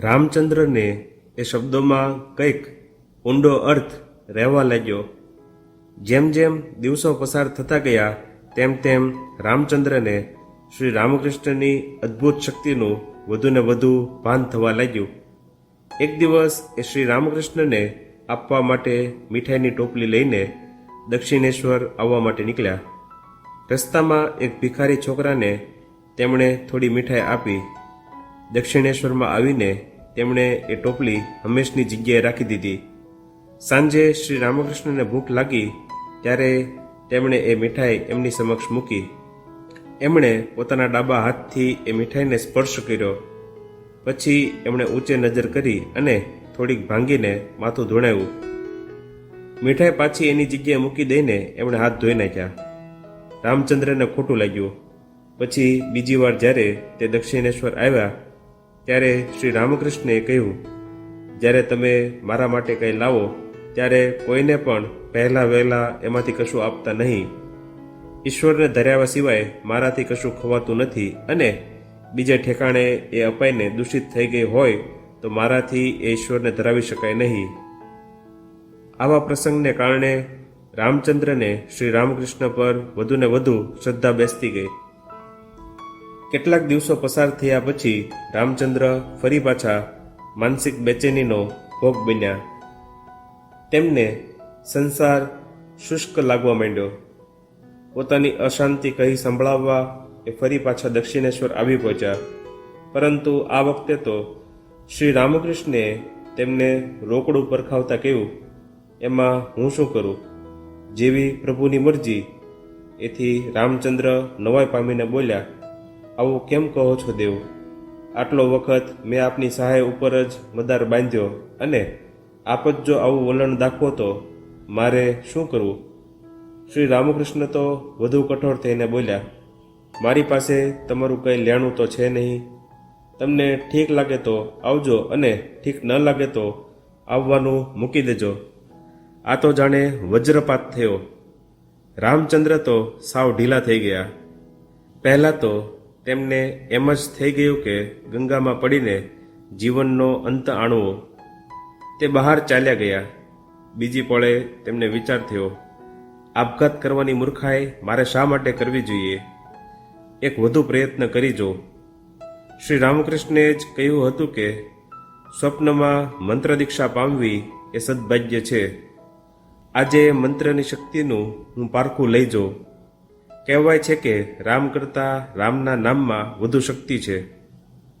રામચંદ્રને એ શબ્દોમાં કંઈક ઊંડો અર્થ રહેવા લાગ્યો. જેમ જેમ દિવસો પસાર થતા ગયા, તેમ તેમ રામચંદ્રને શ્રી રામકૃષ્ણની અદ્ભુત શક્તિનું વધુને વધુ ભાન થવા લાગ્યું. એક દિવસ એ શ્રી રામકૃષ્ણને આપવા માટે મીઠાઈની ટોપલી લઈને દક્ષિણેશ્વર આવવા માટે નીકળ્યા. રસ્તામાં એક ભિખારી છોકરાને તેમણે થોડી મીઠાઈ આપી. દક્ષિણેશ્વરમાં આવીને તેમણે એ ટોપલી હંમેશની જગ્યાએ રાખી દીધી. સાંજે શ્રી રામકૃષ્ણને ભૂખ લાગી, ત્યારે તેમણે એ મીઠાઈ એમની સમક્ષ મૂકી. એમણે પોતાના ડાબા હાથથી એ મીઠાઈને સ્પર્શ કર્યો. પછી એમણે ઊંચે નજર કરી અને થોડીક ભાંગીને માથું ધોણાવ્યું. મીઠાઈ પાછી એની જગ્યાએ મૂકી દઈને એમણે હાથ ધોઈ નાખ્યા. રામચંદ્રને ખોટું લાગ્યું. પછી બીજી વાર જ્યારે તે દક્ષિણેશ્વર આવ્યા ત્યારે શ્રી રામકૃષ્ણએ કહ્યું, જ્યારે તમે મારા માટે કંઈ લાવો, ત્યારે કોઈને પણ પહેલાં વહેલા એમાંથી કશું આપતા નહીં. ઈશ્વરને ધર્યાવા સિવાય મારાથી કશું ખવાતું નથી અને બીજે ઠેકાણે એ અપાઈને દૂષિત થઈ ગઈ હોય, તો મારાથી એ ઈશ્વરને ધરાવી શકાય નહીં. આવા પ્રસંગને કારણે રામચંદ્રને શ્રી રામકૃષ્ણ પર વધુને વધુ શ્રદ્ધા બેસતી ગઈ. કેટલાક દિવસો પસાર થયા પછી રામચંદ્ર ફરી પાછા માનસિક બેચેનીનો ભોગ બન્યા. તેમને સંસાર શુષ્ક લાગવા માંડ્યો. પોતાની અશાંતિ કહી સંભળાવવા એ ફરી પાછા દક્ષિણેશ્વર આવી પહોંચ્યા. પરંતુ આ વખતે તો શ્રી રામકૃષ્ણે તેમને રોકડું પરખાવતા કહ્યું, એમાં હું શું કરું? જેવી પ્રભુની મરજી. એથી રામચંદ્ર નવાઈ પામીને બોલ્યા આવું કેમ કહો છો દેવ? આટલો વખત મેં આપની સહાય ઉપર જ મદાર બાંધ્યો અને આપ જ જો આવું વલણ દાખવો તો મારે શું કરવું? શ્રી રામકૃષ્ણ તો વધુ કઠોર થઈને બોલ્યા, મારી પાસે તમારું કંઈ લેણું તો છે નહીં. તમને ઠીક લાગે તો આવજો અને ઠીક ન લાગે તો આવવાનું મૂકી દેજો. આ તો જાણે વજ્રપાત થયો. રામચંદ્ર તો સાવ ઢીલા થઈ ગયા. પહેલાં તો તેમને એમ જ થઈ ગયું કે ગંગામાં પડીને જીવનનો અંત આણવો. તે બહાર ચાલ્યા ગયા. બીજી પળે તેમને વિચાર થયો, આપઘાત કરવાની મૂર્ખાઈ મારે શા માટે કરવી જોઈએ? એક વધુ પ્રયત્ન કરી જો. શ્રી રામકૃષ્ણે જ કહ્યું હતું કે, સ્વપ્નમાં મંત્ર દીક્ષા પામવી એ સદભાગ્ય છે. આજે મંત્રની શક્તિનું હું પારખું લઈ જાઉં કહેવાય છે કે રામ કરતાં રામના નામમાં વધુ શક્તિ છે.